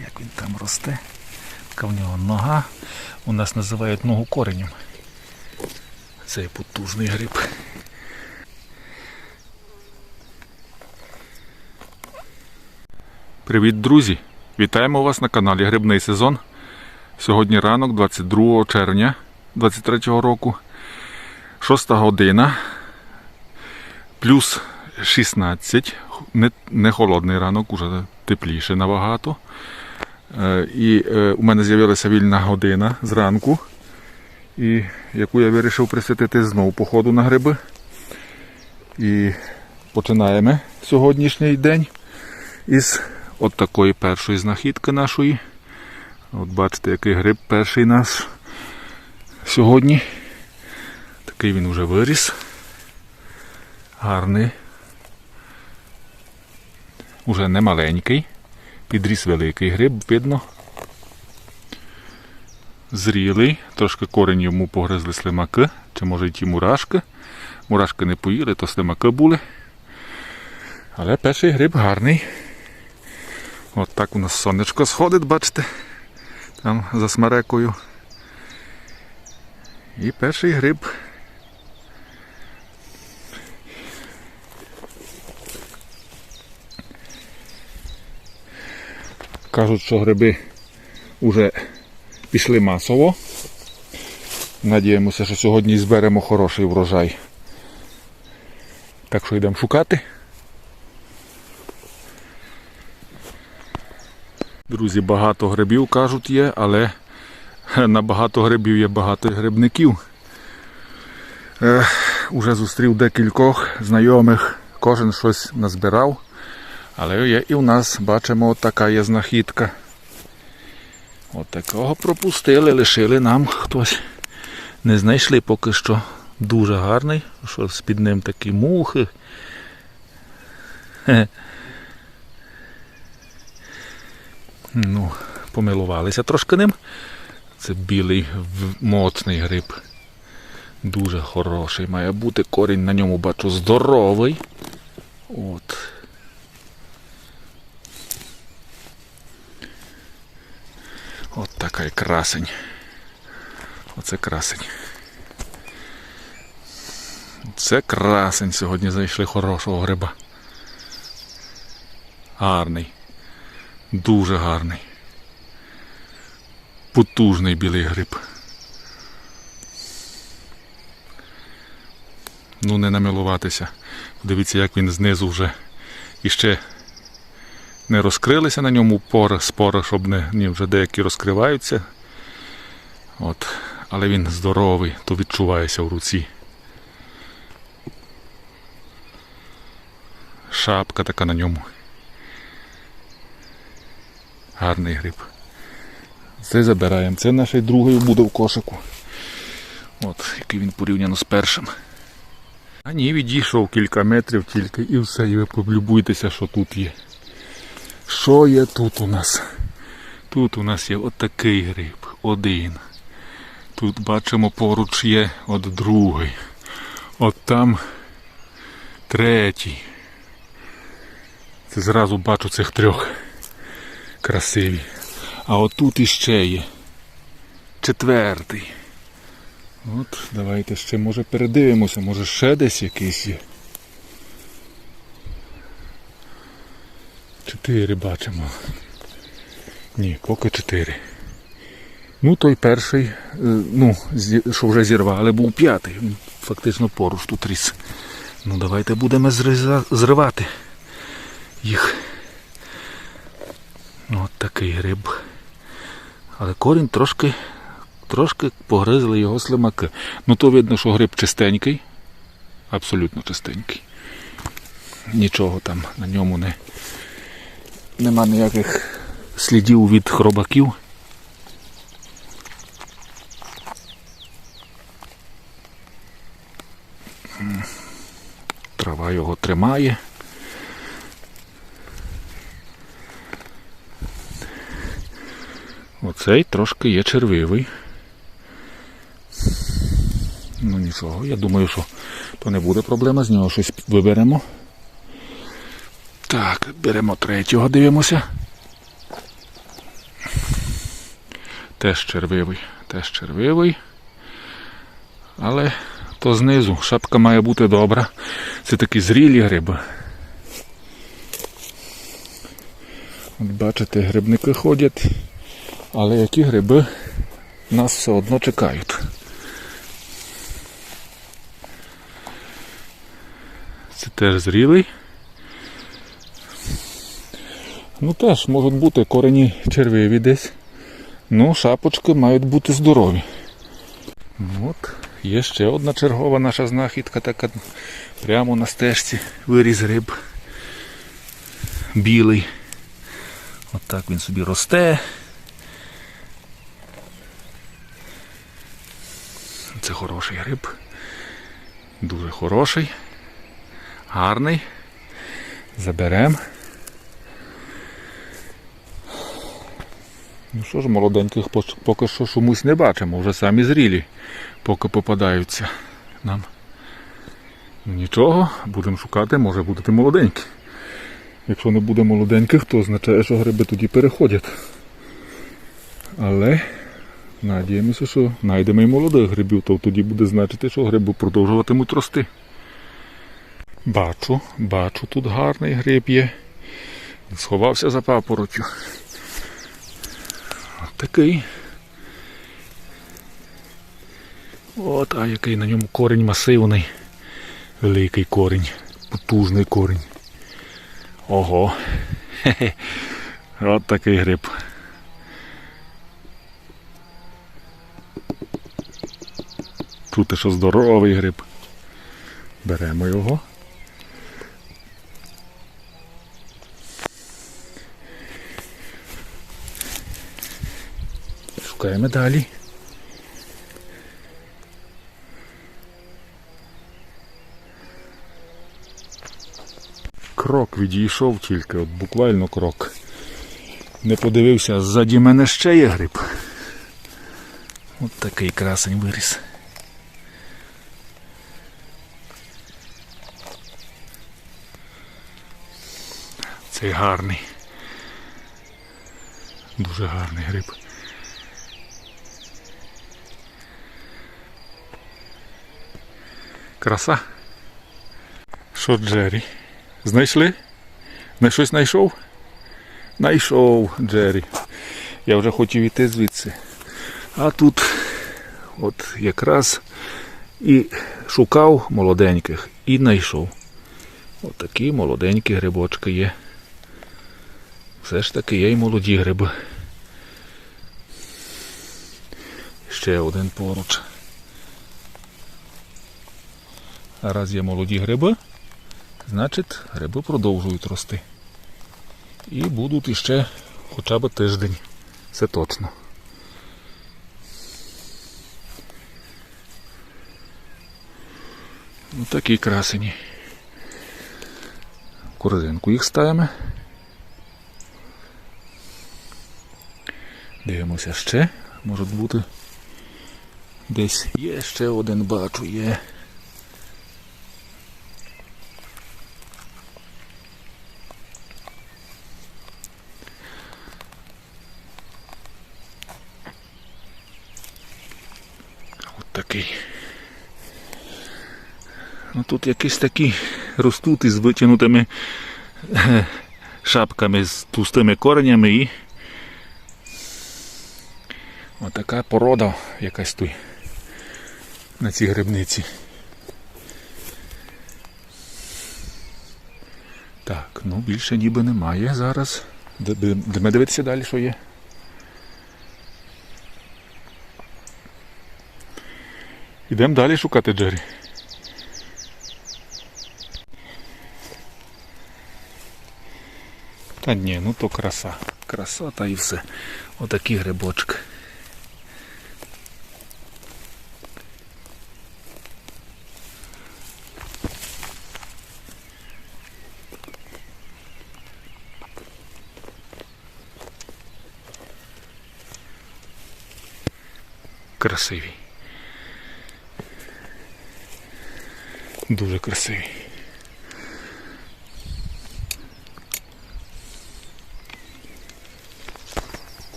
як він там росте. Така в нього нога. У нас називають ногу коренем. Цей потужний гриб. Привіт, друзі! Вітаємо вас на каналі Грибний сезон. Сьогодні ранок, 22 червня 23 року. 6 година. Плюс 16. Не, не холодний ранок, уже тепліше набагато. Е, І е, у мене з'явилася вільна година зранку, і яку я вирішив присвятити знову походу на гриби. І починаємо сьогоднішній день із от такої першої знахідки нашої. От бачите, який гриб перший наш сьогодні. Такий він вже виріс. Гарний. Уже не маленький. Підріс великий гриб, видно. Зрілий, трошки корінь йому погризли слимаки, чи може й ті мурашки. Мурашки не поїли, то слимаки були. Але перший гриб гарний. От так у нас сонечко сходить, бачите, там за смерекою. І перший гриб. Кажуть, що гриби вже пішли масово. Надіємося, що сьогодні зберемо хороший врожай. Так що йдемо шукати. Друзі, багато грибів кажуть є, але на багато грибів є багато грибників. Е, уже зустрів декількох знайомих, кожен щось назбирав. Але є і в нас, бачимо, така є знахідка. От такого пропустили, лишили нам хтось. Не знайшли поки що. Дуже гарний, що з-під ним такі мухи. Ну, помилувалися трошки ним. Це білий моцний гриб. Дуже хороший має бути. Корінь на ньому бачу здоровий. От. І красень. Оце красень. Це красень. Сьогодні зайшли хорошого гриба. Гарний. Дуже гарний. Потужний білий гриб. Ну, не намилуватися. Дивіться, як він знизу вже іще не розкрилися на ньому пори, спори, щоб не ні, вже деякі розкриваються. От. Але він здоровий, то відчувається в руці. Шапка така на ньому. Гарний гриб. Це забираємо. Це наш другий буде в кошику. От, який він порівняно з першим. А ні, відійшов кілька метрів тільки і все, і ви полюбуйтеся, що тут є. Що є тут у нас? Тут у нас є отакий гриб, один. Тут бачимо поруч є от другий. От там третій. Це зразу бачу цих трьох красиві. А отут іще є. Четвертий. От, давайте ще може передивимося, може ще десь якийсь є. Чотири бачимо. Ні, поки чотири. Ну, той перший, е, ну, що вже зірвали, був п'ятий. Фактично поруч тут ріс. Ну, давайте будемо зривати їх. Ну, От такий гриб. Але корінь трошки, трошки погризли його слимаки. Ну то видно, що гриб чистенький. Абсолютно чистенький. Нічого там на ньому не, нема ніяких слідів від хробаків. Трава його тримає. Оцей трошки є червивий. Ну нічого, я думаю, що то не буде проблема, з нього щось виберемо. Беремо третього, дивимося. Теж червивий, теж червивий. Але то знизу. Шапка має бути добра. Це такі зрілі гриби. От бачите, грибники ходять, але які гриби нас все одно чекають. Це теж зрілий. Ну теж можуть бути корені червиві десь. Ну, шапочки мають бути здорові. От, є ще одна чергова наша знахідка, така прямо на стежці виріс гриб. Білий. От він собі росте. Це хороший гриб. Дуже хороший. Гарний. Заберемо. Ну що ж, молоденьких поки що чомусь не бачимо, вже самі зрілі, поки попадаються нам. Ну, Нічого, будемо шукати, може будете молоденькі. Якщо не буде молоденьких, то означає, що гриби тоді переходять. Але надіємося, що знайдемо і молодих грибів, то тоді буде значити, що гриби продовжуватимуть рости. Бачу, бачу, тут гарний гриб є. Сховався за папоротю. От такий. От, а який на ньому корінь масивний. Великий корінь, потужний корінь. Ого. Хе-хе. От такий гриб. Чути, що здоровий гриб. Беремо його. Шукаємо далі. Крок відійшов тільки, от буквально крок. Не подивився, ззаді мене ще є гриб. От такий красень виріс. Цей гарний. Дуже гарний гриб. Краса. Що, Джері? Знайшли? Не щось знайшов? Знайшов, Джері. Я вже хотів іти звідси. А тут от якраз і шукав молоденьких і знайшов. Отакі молоденькі грибочки є. Все ж таки є й молоді гриби. Ще один поруч. А раз є молоді гриби, значить гриби продовжують рости. І будуть іще хоча б тиждень. Це точно. Ось такі красені. Корзинку їх ставимо. Дивимося ще. Може бути. Десь є ще один бачу, є. От такий. Ну тут якісь такі ростуть із витягнутими е, шапками з пустими коренями і отака порода якась тут на цій грибниці. Так, ну більше ніби немає зараз. Де- де- Де дивитися далі, що є? Ідемо далі шукати Джері. Та ні, ну то краса. Краса та і все. Отакі грибочки. Красиві. Дуже красиві.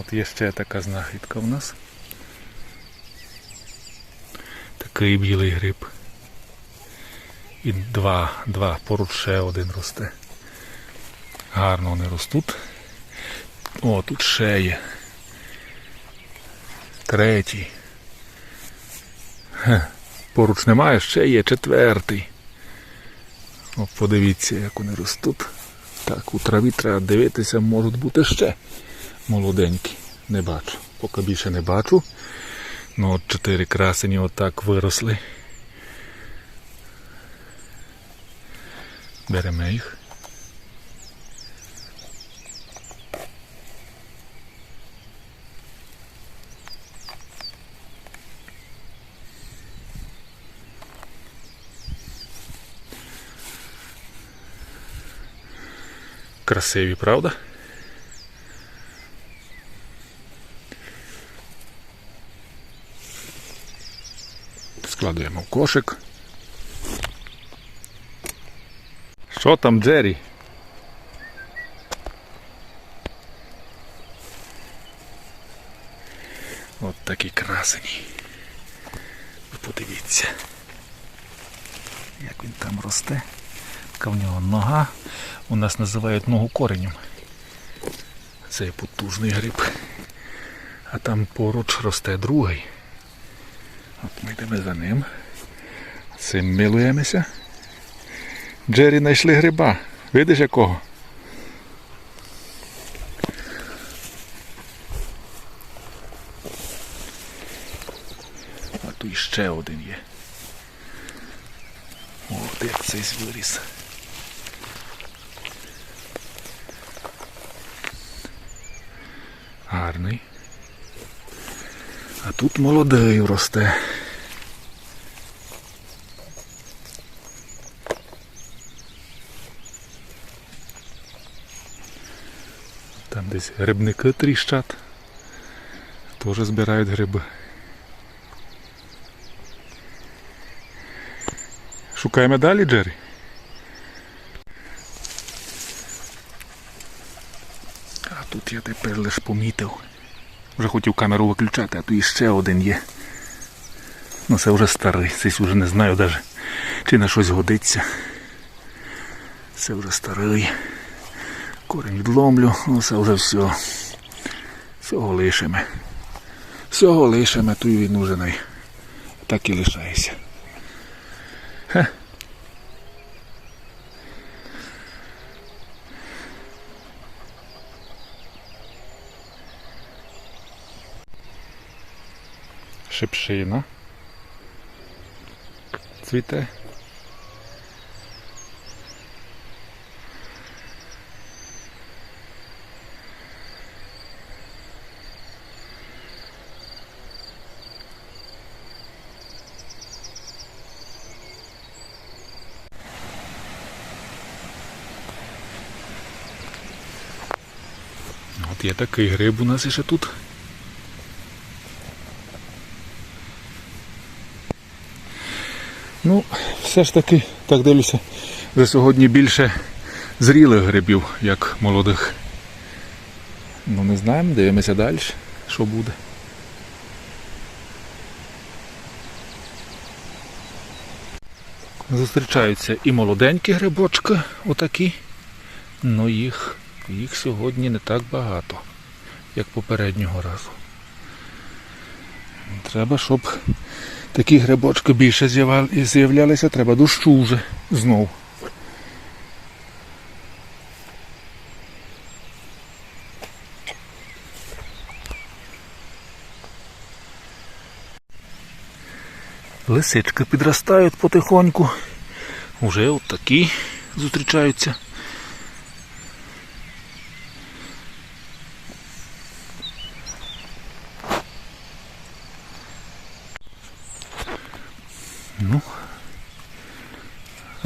От є ще така знахідка в нас. Такий білий гриб. І два, два, поруч ще один росте. Гарно вони ростуть. О, тут ще є. Третій. Хе, поруч немає, ще є четвертий. О, подивіться, як вони ростуть. Так, у траві треба дивитися, можуть бути ще молоденькі. Не бачу. Поки більше не бачу. Ну от чотири красені отак виросли. Беремо їх. Красиві, правда? Складуємо в кошик. Що там, Джері? От такі красені. Подивіться. Як він там росте. Така в нього нога. У нас називають ногу коренем. Це потужний гриб. А там поруч росте другий. От ми йдемо за ним. Цим милуємося. Джері знайшли гриба. Видиш якого? А тут ще один є. От як цей виріс. Гарний. А тут молодий росте. Там десь грибники тріщать. Теж збирають гриби. Шукаємо далі, Джері? А тут я тепер лише помітив. Вже хотів камеру виключати, а тут іще один є. Ну це вже старий, цей вже не знаю навіть, чи на щось годиться. Це вже старий. Корінь відломлю, ну це вже все. Всього лишимо. Всього лишимо, той він уже так і лишається. Хе. Шипшина. Цвіте. От є такий гриб у нас іще тут. Ну, все ж таки, так дивлюся, вже сьогодні більше зрілих грибів, як молодих. Ну не знаємо, дивимося далі, що буде. Зустрічаються і молоденькі грибочки, отакі. Ну їх, їх сьогодні не так багато, як попереднього разу. Треба, щоб такі грибочки більше з'являлися, треба дощу вже знов. Лисички підростають потихоньку. Уже от такі зустрічаються.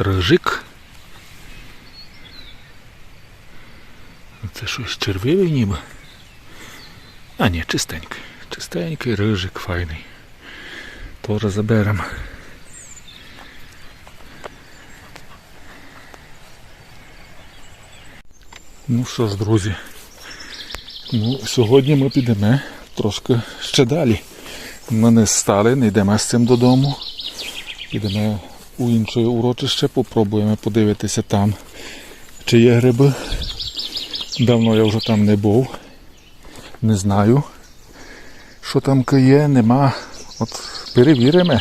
Рижик. Це щось червивий ніби. А ні, чистенький. Чистенький рижик файний. Теж заберемо. Ну що ж, друзі, Ну, сьогодні ми підемо трошки ще далі. Ми не стали, не йдемо з цим додому. Підемо у інше урочище, попробуємо подивитися там, чи є гриби. Давно я вже там не був. Не знаю, що там є, нема. От перевіримо.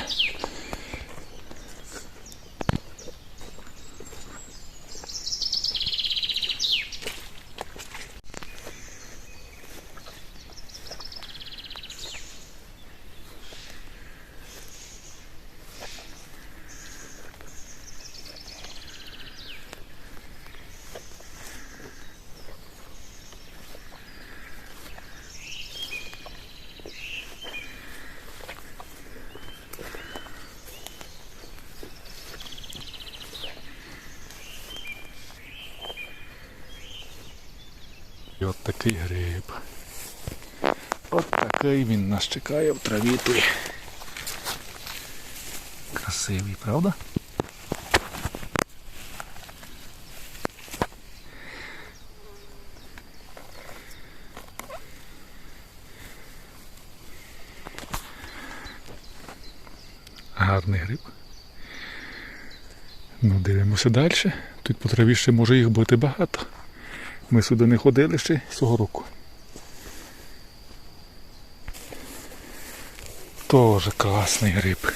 І от такий гриб. От такий він нас чекає в траві той. Красивий, правда? Гарний гриб. Ну, дивимося далі. Тут по траві ще може їх бути багато. Ми сюди не ходили ще цього року. Тоже класний гриб.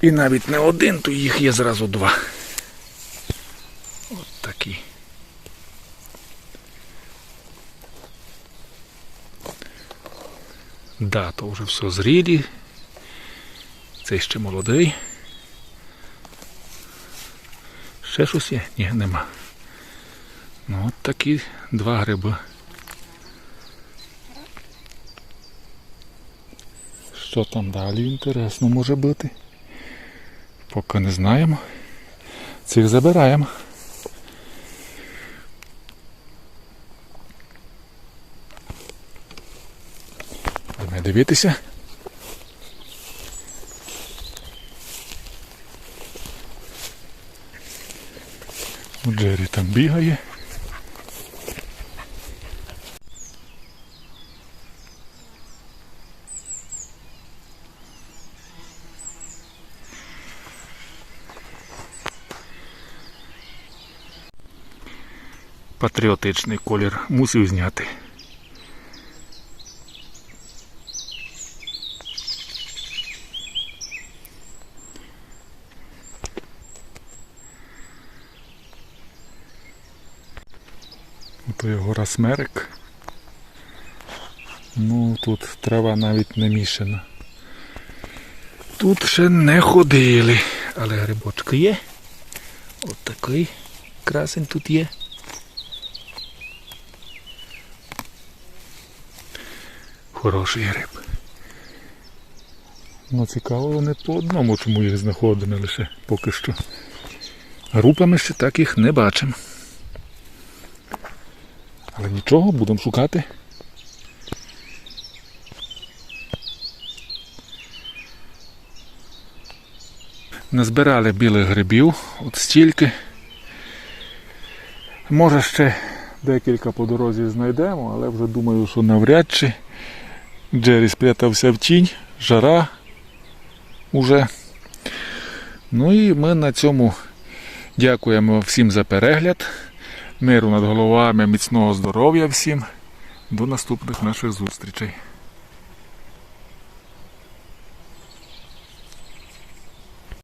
І навіть не один, то їх є зразу два. От такі. Да, то вже все зрілі. Цей ще молодий. Ще щось є? Ні, нема. Ну, от такі два гриби. Що там далі інтересно може бути? Поки не знаємо. Цих забираємо. Будемо дивитися. Джері там бігає. Патріотичний колір мусив зняти. Ото є гора Смерек. Ну, тут трава навіть не мішана. Тут ще не ходили, але грибочки є. От такий красень тут є. Хороший гриб. Ну цікаво, вони по одному, чому їх знаходимо лише поки що. Групами ще так їх не бачимо. Але нічого, будемо шукати. Назбирали білих грибів, от стільки. Може ще декілька по дорозі знайдемо, але вже думаю, що навряд чи. Джері спрятався в тінь, жара уже. Ну і ми на цьому дякуємо всім за перегляд. Миру над головами, міцного здоров'я всім. До наступних наших зустрічей.